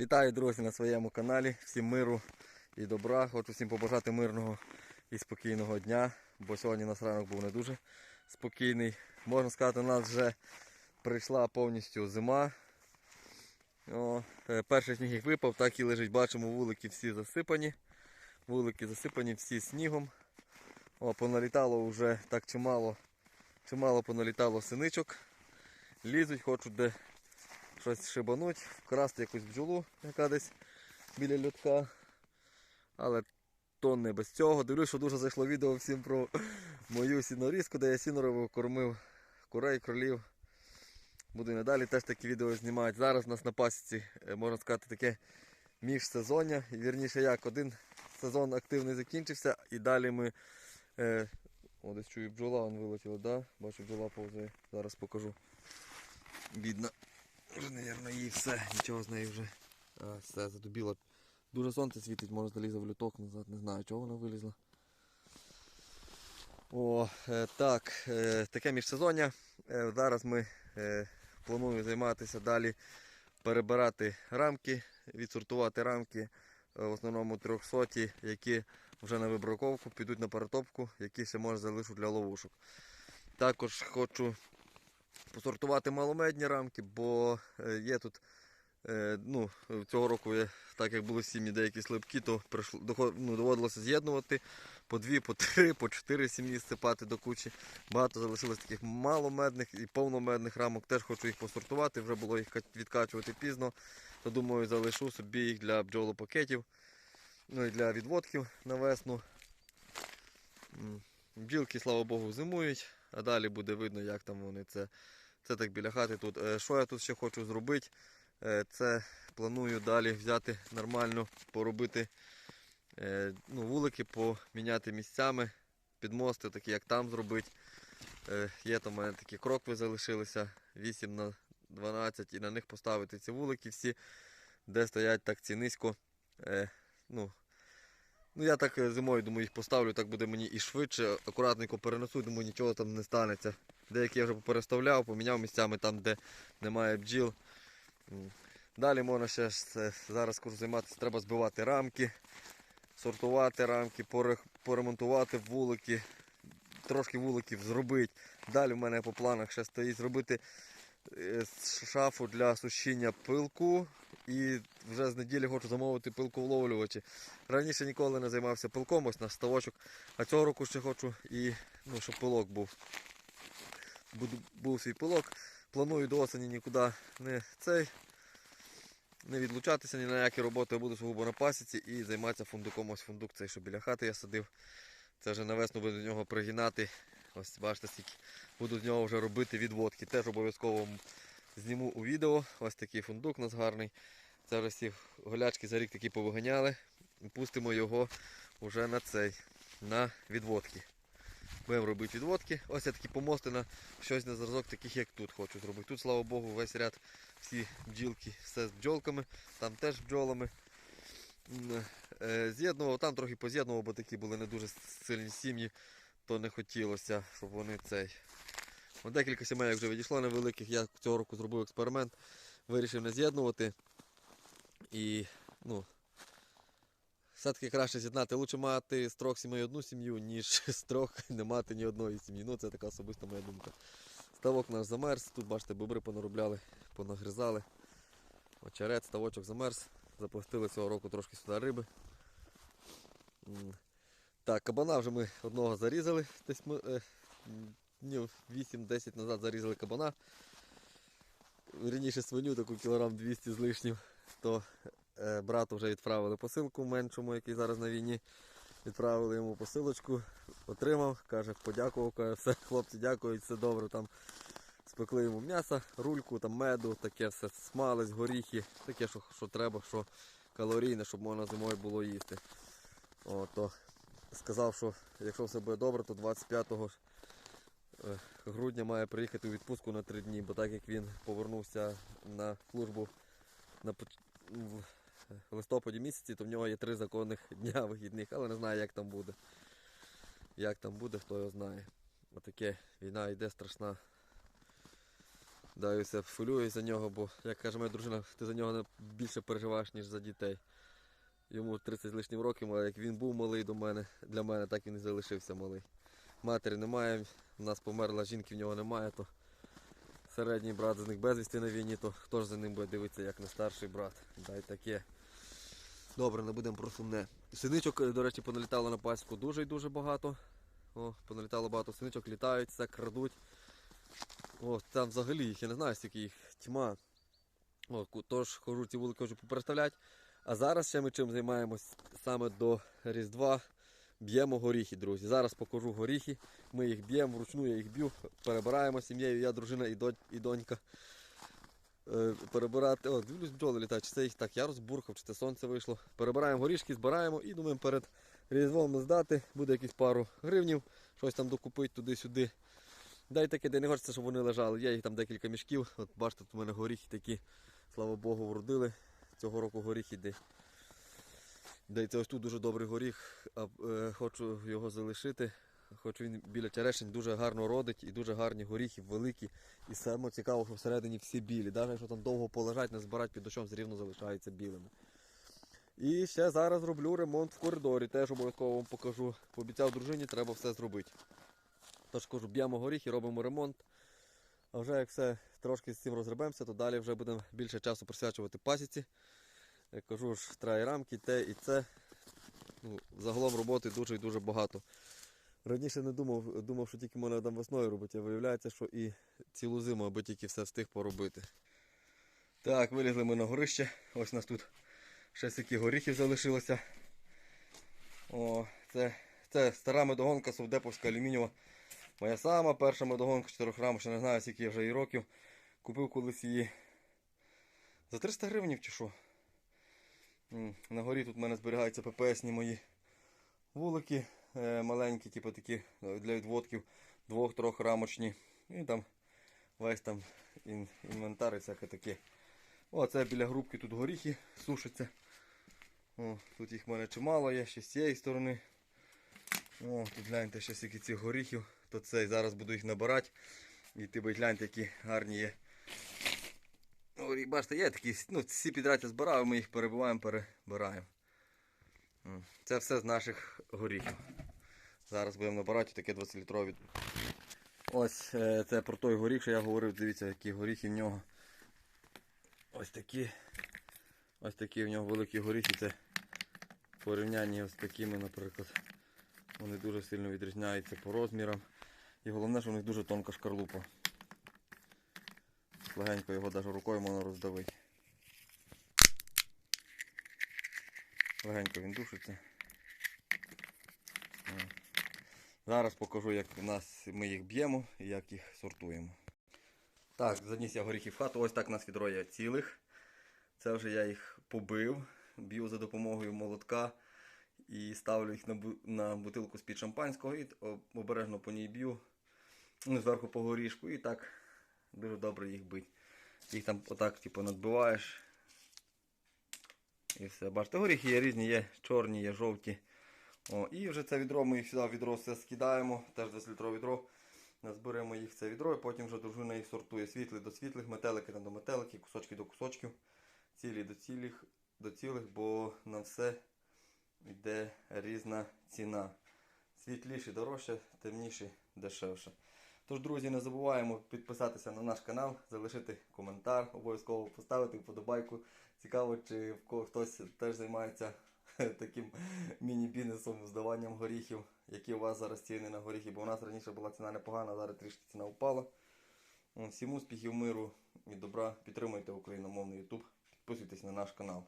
Вітаю, друзі, на своєму каналі. Всім миру і добра. Хочу всім побажати мирного і спокійного дня, бо сьогодні нас ранок був не дуже спокійний. Можна сказати, у нас вже прийшла повністю зима. О, е, перший сніг як випав, так і лежить. Бачимо, вулики всі засипані. Вулики засипані всі снігом. О, поналітало вже так чимало, чимало поналітало синичок. Лізуть, хочуть де щось шибануть, вкрасти якусь бджолу, яка десь біля льотка. Але то не без цього. Дивлюсь, що дуже зайшло відео всім про мою сінорізку, де я сінорову кормив курей, кролів. Буду і надалі теж такі відео знімати. Зараз у нас на пасіці, е, можна сказати, таке міжсезоння. І вірніше як, один сезон активний закінчився і далі ми. Е, о, десь чую бджола, вон вилетіла, да? Бачу, бджола повзає. Зараз покажу. Бідна. Вже, мабуть, їй все, нічого з нею вже. Все, задубіла. Дуже сонце світить, може залізе в люток назад, не знаю, чого вона вилізла. О, е, так, е, таке міжсезоння. Е, зараз ми плануємо займатися далі, перебирати рамки, відсортувати рамки, в основному 300, які вже на вибраковку, підуть на перетопку, які ще може залишу для ловушок. Також хочу посортувати маломедні рамки, бо е, є тут. е, Ну, цього року, так як були сім'ї деякі слабкі, то ну, доводилося з'єднувати по дві, по три, по чотири сім'ї сипати до кучі. Багато залишилось таких маломедних і повномедних рамок. Теж хочу їх посортувати, вже було їх відкачувати пізно. То думаю, залишу собі їх для бджолопакетів, ну і для відводків на весну. М, Бджілки, слава Богу, зимують, а далі буде видно, як там вони це. Це так біля хати тут. Е, Що я тут ще хочу зробити? Е, Це планую далі взяти нормально, поробити е, ну, вулики, поміняти місцями, підмости, такі як там зробити. Є там у мене такі крокви залишилися 8 на 12 і на них поставити ці вулики всі, де стоять так ці низько. Ну, Ну я так е, зимою думаю, їх поставлю, так буде мені і швидше, акуратненько перенесу, думаю, нічого там не станеться. Деякі я вже переставляв, поміняв місцями там, де немає бджіл. Далі можна ще зараз скажу займатися, треба збивати рамки, сортувати рамки, поремонтувати вулики, трошки вуликів зробити. Далі в мене по планах ще стоїть зробити е, шафу для сушіння пилку. І вже з неділі хочу замовити пилковловлювачі. Раніше ніколи не займався пилком, ось на ставочок. А цього року ще хочу і ну, щоб пилок був. Буду, був свій пилок. Планую до осені нікуди не цей. Не відлучатися ні на які роботи, я буду сугубо на пасіці і займатися фундуком. Ось фундук цей, що біля хати я садив. Це вже на весну буду до нього пригинати. Ось бачите, скільки буду з нього вже робити відводки. Теж обов'язково зніму у відео. Ось такий фундук у нас гарний. Це вже всі голячки за рік такі повиганяли. Пустимо його вже на цей, на відводки. Будемо робити відводки. Ось я такі помости на щось на зразок, таких як тут хочу зробити. Тут, слава Богу, весь ряд всі бджілки, все з бджолками, там теж бджолами. Е, З'єднував, там трохи поз'єднував, бо такі були не дуже сильні сім'ї, то не хотілося, щоб вони цей. От декілька сімей вже відійшло невеликих. Я цього року зробив експеримент, вирішив не з'єднувати. І ну, все-таки краще з'єднати. Лучше мати з трьох сімей одну сім'ю, ніж з трьох не мати ні одної сім'ї. Ну, це така особиста моя думка. Ставок наш замерз. Тут, бачите, бобри понаробляли, понагризали. Очерет, ставочок замерз. Запустили цього року трошки сюди риби. Так, кабана вже ми одного зарізали. Десь ми, е, днів 8-10 назад зарізали кабана. Вірніше свиню таку кілограм 200 з лишнім. То е, брату вже відправили посилку меншому, який зараз на війні. Відправили йому посилочку, отримав, каже, подякував, каже, все, хлопці, дякують, все добре. Там спекли йому м'ясо, рульку, там меду, таке все, смалець, горіхи, таке, що, що треба, що калорійне, щоб можна зимою було їсти. О, сказав, що якщо все буде добре, то 25 е, грудня має приїхати у відпустку на 3 дні, бо так як він повернувся на службу на в листопаді місяці, то в нього є три законних дня вихідних, але не знаю, як там буде. Як там буде, хто його знає. Отаке війна йде страшна. Да, і за нього, бо, як каже моя дружина, ти за нього більше переживаєш, ніж за дітей. Йому 30 з лишнім років, а як він був малий до мене, для мене, так він і залишився малий. Матері немає, у нас померла, жінки в нього немає, то середній брат з них безвісти на війні, то хто ж за ним буде дивитися, як не старший брат. Дай таке. Добре, не будемо про сумне. Синичок, е, до речі, поналітало на пасіку дуже і дуже багато. О, поналітало багато синичок, літають, все крадуть. О, там взагалі їх, я не знаю, скільки їх тьма. О, тож хожу ці вулики вже попереставлять. А зараз ще ми чим займаємось саме до Різдва. Б'ємо горіхи, друзі. Зараз покажу горіхи. Ми їх б'ємо, вручну я їх б'ю, перебираємо сім'єю, я, дружина і, донь, і донька. Е, перебирати. О, дивлюсь, бджоли літають, чи це їх так я розбурхав, чи це сонце вийшло. Перебираємо горішки, збираємо і думаємо перед Різдвом здати. Буде якісь пару гривнів, щось там докупити туди-сюди. Дай таке, де не хочеться, щоб вони лежали. Є їх там декілька мішків. От бачите, тут у мене горіхи такі, слава Богу, вродили. Цього року горіхи де. Де це ось тут дуже добрий горіх, а е, хочу його залишити. Хочу він біля черешень дуже гарно родить і дуже гарні горіхи, великі. І саме цікаво, що всередині всі білі. Навіть якщо там довго полежать, не збирати під дощом, все рівно залишаються білими. І ще зараз роблю ремонт в коридорі, теж обов'язково вам покажу. Пообіцяв дружині, треба все зробити. Тож кажу, б'ємо горіхи, робимо ремонт. А вже як все трошки з цим розгребемося, то далі вже будемо більше часу присвячувати пасіці. Я кажу ж, треба і рамки, те і це. Ну, загалом роботи дуже і дуже багато. Раніше не думав, думав, що тільки можна там весною робити, а виявляється, що і цілу зиму, аби тільки все встиг поробити. Так, вилізли ми на горище. Ось у нас тут ще скільки горіхів залишилося. О, це, це стара медогонка совдеповська алюмінієва. Моя сама перша медогонка 4 грамів, ще не знаю, скільки я вже її років. Купив колись її за 300 гривень чи що. На горі тут в мене зберігаються ППСні мої вулики е, маленькі, типу такі е, для відводків, двох-трьох рамочні. І там весь там ін, інвентар і всяке таке. О, це біля грубки тут горіхи сушаться. О, тут їх в мене чимало є, ще з цієї сторони. О, тут гляньте ще скільки цих горіхів. То цей зараз буду їх набирати. І ти би гляньте, які гарні є. О, бачите, є такі, ну, всі підряд збираю, ми їх перебуваємо, перебираємо. Це все з наших горіхів. Зараз будемо набирати таке 20-літрові. Ось е, це про той горіх, що я говорив, дивіться, які горіхи в нього. Ось такі. Ось такі в нього великі горіхи. Це в порівнянні з такими, наприклад. Вони дуже сильно відрізняються по розмірам. І головне, що у них дуже тонка шкарлупа. Легенько його навіть рукою можна роздавити. Легенько він душиться. Зараз покажу, як у нас ми їх б'ємо і як їх сортуємо. Так, заніс я горіхи в хату. Ось так у нас відро є цілих. Це вже я їх побив, б'ю за допомогою молотка і ставлю їх на, на бутилку з-під шампанського і обережно по ній б'ю. Ну, зверху по горішку і так дуже добре їх бить. Їх там отак типу, надбиваєш. І все. Бачите, горіхи є різні, є чорні, є жовті. О, і вже це відро, ми їх сюди в відро все скидаємо, теж 20-літрове відро. Назберемо їх в це відро, і потім вже дружина їх сортує світлі до світлих, метелики до метеликів, кусочки до кусочків, цілі до цілих, до цілих, бо на все йде різна ціна. Світліші дорожче, темніші дешевше. Тож, друзі, не забуваємо підписатися на наш канал, залишити коментар, обов'язково поставити вподобайку. Цікаво, чи в кого хтось теж займається таким міні-бізнесом здаванням горіхів. Які у вас зараз ціни на горіхи? Бо у нас раніше була ціна непогана, зараз трішки ціна впала. Всім успіхів, миру і добра. Підтримуйте україномовний YouTube, підписуйтесь на наш канал.